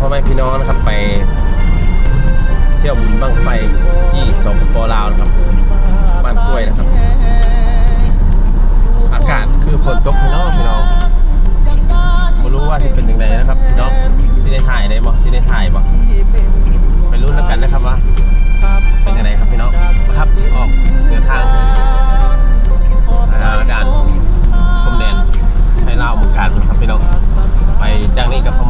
พาพ่อแม่พี่น้องนะครับไปเที่ยวบุญบังไฟที่สปปลาวนะครับบ้านกล้วยนะครับ อากาศคือฝนตกพี่น้องพี่น้องไม่รู้ว่าจะเป็นยังไงนะครับพี่น้องที่ได้ถ่ายได้บ่ที่ได้ถ่ายบ่ไปรู้แล้วกันนะครับว่าเป็นยังไงครับพี่น้องนะครับออกเดินทางอ่าด่านพรมแดนไทยลาวเมืองการนะครับพี่น้องไปจากนี้ก็ปร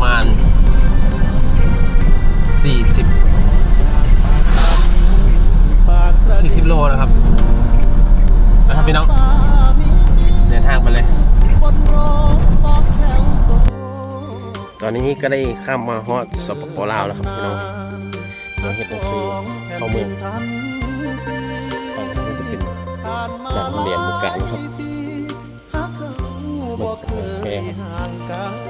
อนนี้ก็ได้ข้ามมาฮอดสปปลาวแล้วครับพี่น้องเราเห็นหนังสือเข้าเมืองฝั่งนี้จะเป็นด่านพรมแดนเมืองการนะครับมันแพร่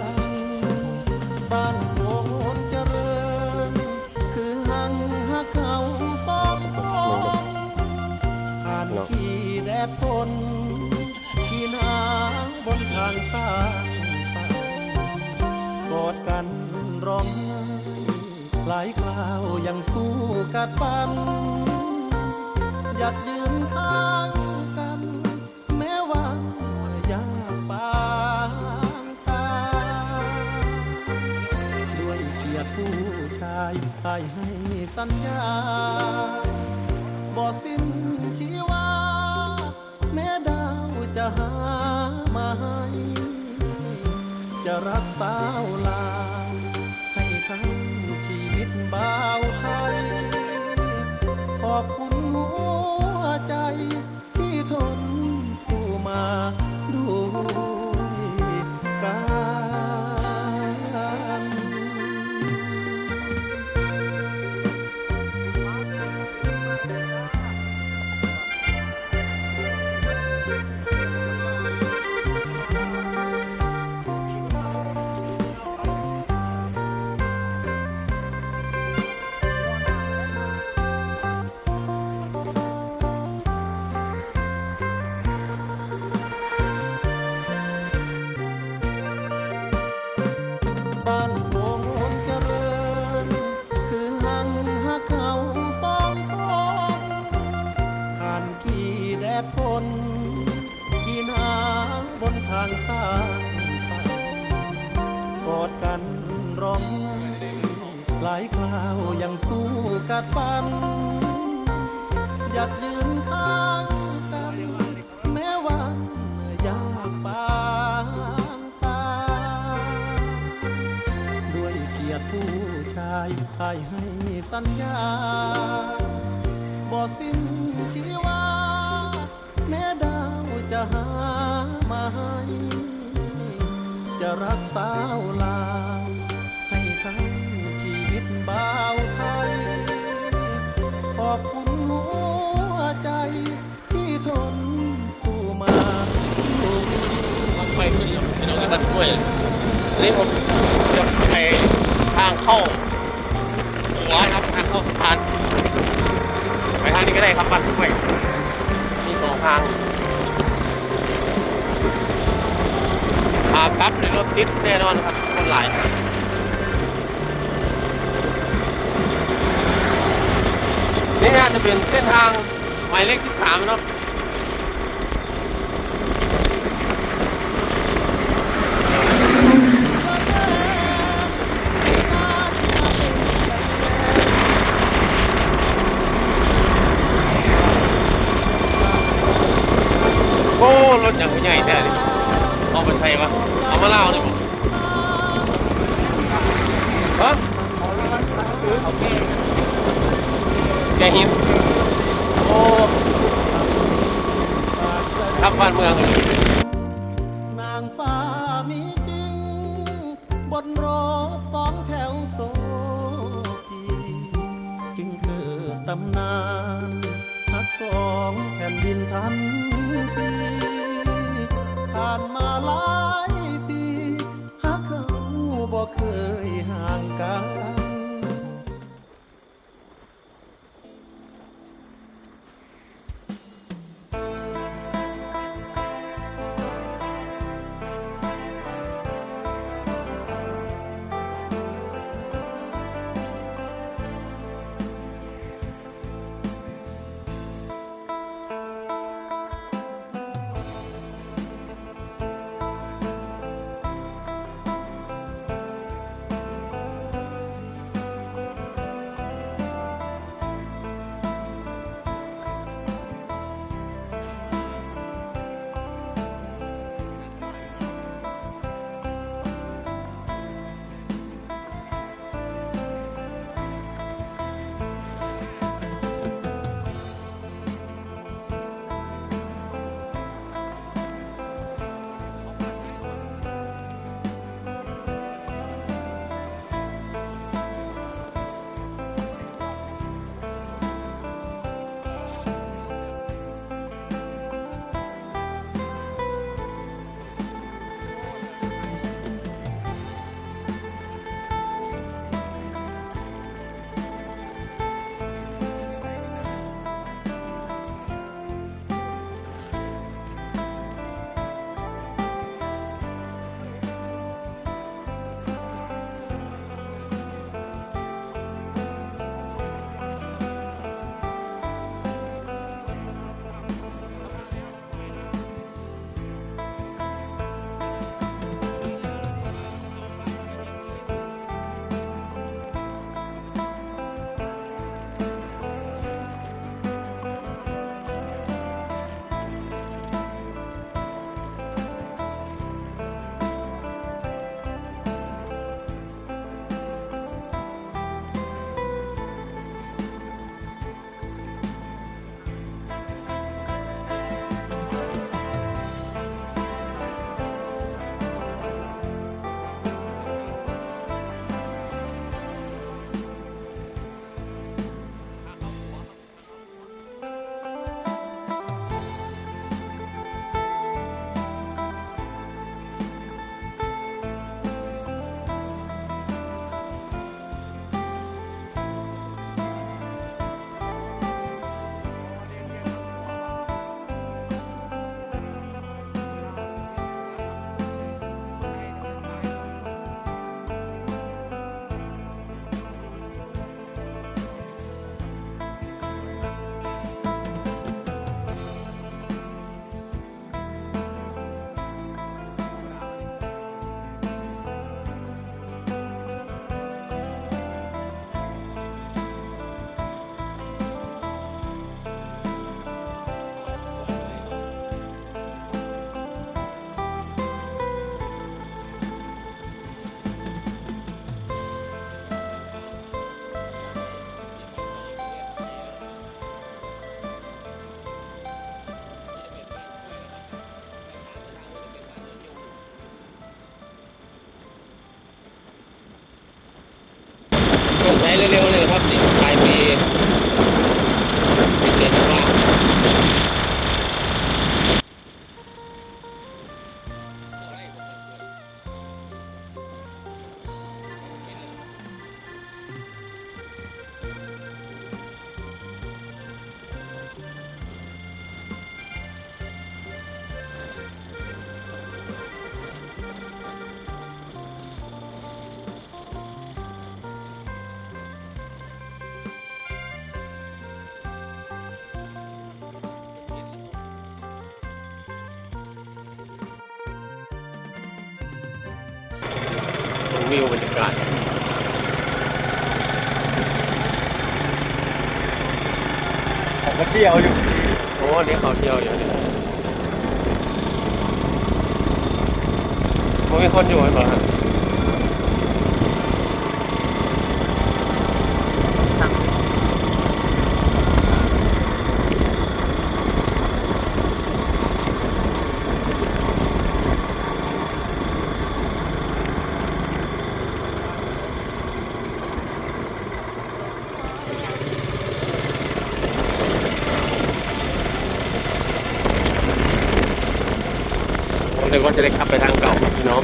ายไายให้สัญญาบ่สิ้นชีวา แม้ดาวจะหามาให้จะรักสาวลา ให้ทั้งชีวิตบ่าวไทยขอบคุณหัวใจที่ทนสู้มา ยเกียรติผู้ชายไายให้สัญญาบ่สิ้นชีวา แม้ดาวจะหามาให้จะรักสาวลา ให้ทั้งชีวิตบ่าวไทย ขอบคุณหัวใจที่ทนสู้มาไปขึ้นพี่น้องที่บ้านกล้วยนี่ผมจะไป ทางเข้าหัวครับทางเข้าสะพานไปทางนี้ก็ได้ครับบ้านกล้วยมีสองทางขากลับในรถติดแน่นอนครับคนหลายนี่น่าจะเป็นเส้นทางหมายเลข13เนาะ ถอย่างใหญ่แท้เลยเอาไปใส่ปะเอามาเล่าเลยผมฮะแกหิมโอ้ทับบ้านเมืองเลยนางฟ้ามีจริง บนรถสองแถวโซพีจึงเกิดตำนาน ต้อ วิวบรรยากาศออกมาเที่ยวอยู่โอ้นี่เขาเที่ยวอยู่นี่มันมีคนอยู่ไหมบ่ฮะ ผมนึกว่าจะได้ขับไปทางเก่าครับพี่น้อง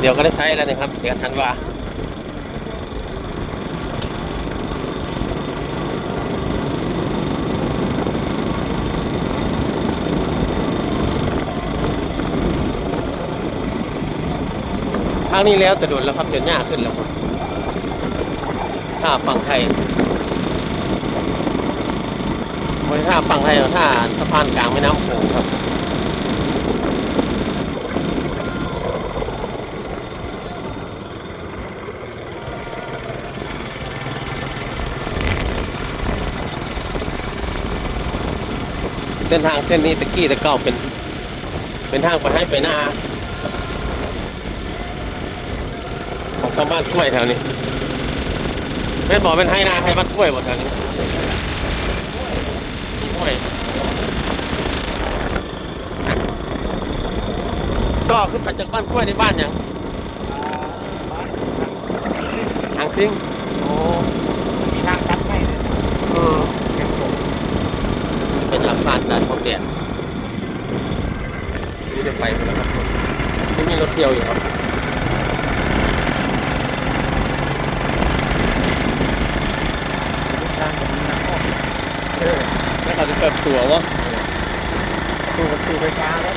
เดี๋ยวก็ได้ใช้แล้วนะครับ เดี๋ยวทันว่าทางนี้แล้วแต่โดนแล้วครับจนยากขึ้นแล้วครับถ้าฝั่งไทย บริท่าฝั่งไทยเอาท่าสะพานกลางแม่น้ำโขงครับเส้นทางเส้นนี้ตะกี้ตะเก้าเป็น เป็นทางไปให้ไปหน้า ของชาวบ้านกล้วยแถวนี้แม่บอกเป็นให้นาให้บ้านกล้วยหมดแถวนี้ มีกล้วยก็ขึ้นไปจากบ้านกล้วยในบ้านยังหางซิงโอ้มีทางตัดไม่เลยเออเป็นหลักฐานการท่องเที่ยวนี่จะไปหมดแล้วครับไม่มีรถเที่ยวอยู่ครับ ทางแบบนี้นะ แล้วเขาจะเปิด ตัววะตู้ประตูไฟฟ้าแล้ว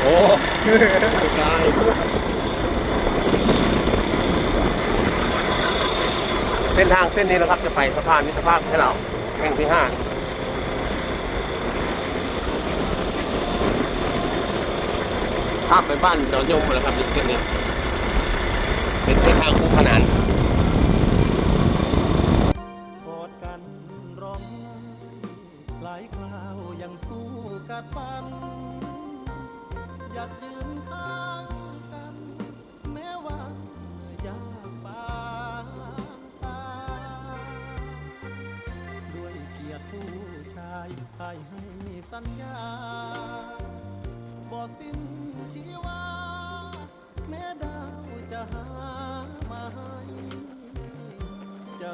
โอ้ตายเส้นทางเส้นนี้นะครับจะไปสะพานมิตรภาพให้เราแห่งที่ห้าข้ามไปบ้านดอนยมหมดแล้วครับนี่เส้นนี้ เป็นเส้นทางคู่ขนาน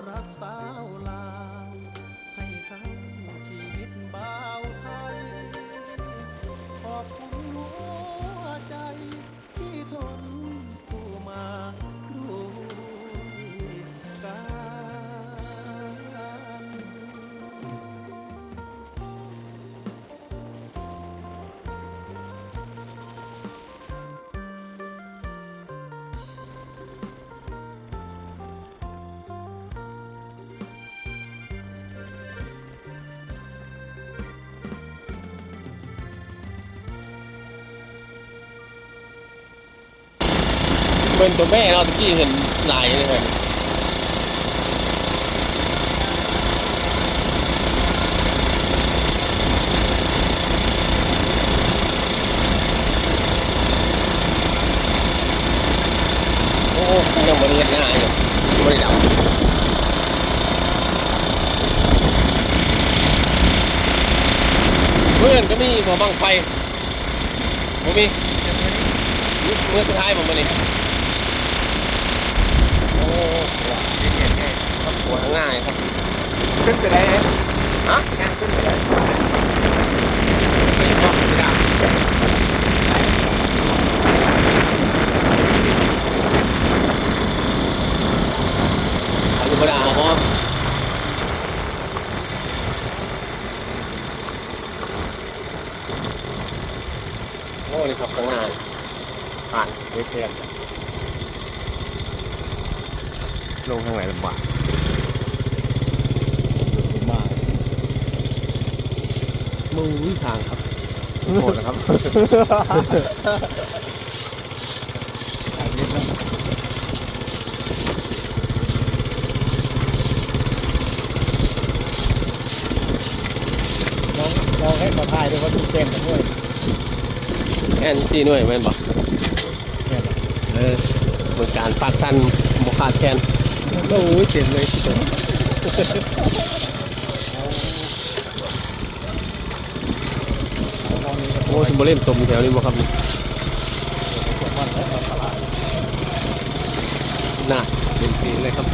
รักสา เป็นตัวแม่เราตะกี้เห็นลายเลยครับโอ้ยังบริเวณหน้าอยู่บริดับเพื่อนก็มีบ่บังไฟบ่มีมีเมื่อสุดท้ายผมมานี่โอ้ครับ หัวง่ายครับ ขึ้นไปได้ฮะงานขึ้นไปได้ไม่ต้องไม่ได้ธรรมดาครับพ่อโอ้นี่ครับข้างหน้าผ่านไม่เทียน ลงทางไหนลำบากมากมือทางครับโทษนะครับอันนี้นะลองลองให้มาถ่ายดูว่าถูกเต้นกันด้วยแอนซีหน่วยแม่นบอกเนี่ยเออเหมือนการปากสั้นบกขาดแคน โอ้ยเต็มเลยลองนี้ก็โอ้สมบูรณ์เล่มตมแถวนี้บ่ครับนี่น่ะเล่มปีเลยครับ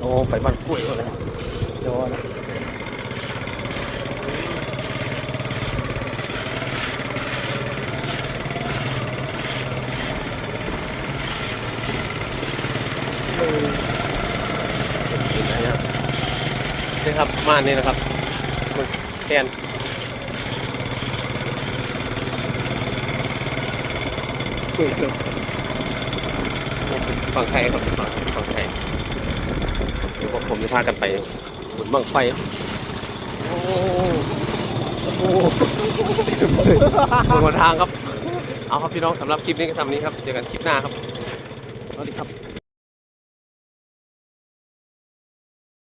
โอ้ไปบ้านกล้วยหมดเลย โดน นี่ครับม่านนี่นะครับมันแคนฝั่งไทยครับฝั่งฝั่งไทยเดี๋ยวพวกผมจะพากันไปบนบังไฟโอ้โหบนทางครับ เอาครับพี่น้องสำหรับคลิปนี้ก็สำนี้ครับ เจอกันคลิปหน้าครับสวัสดีครับ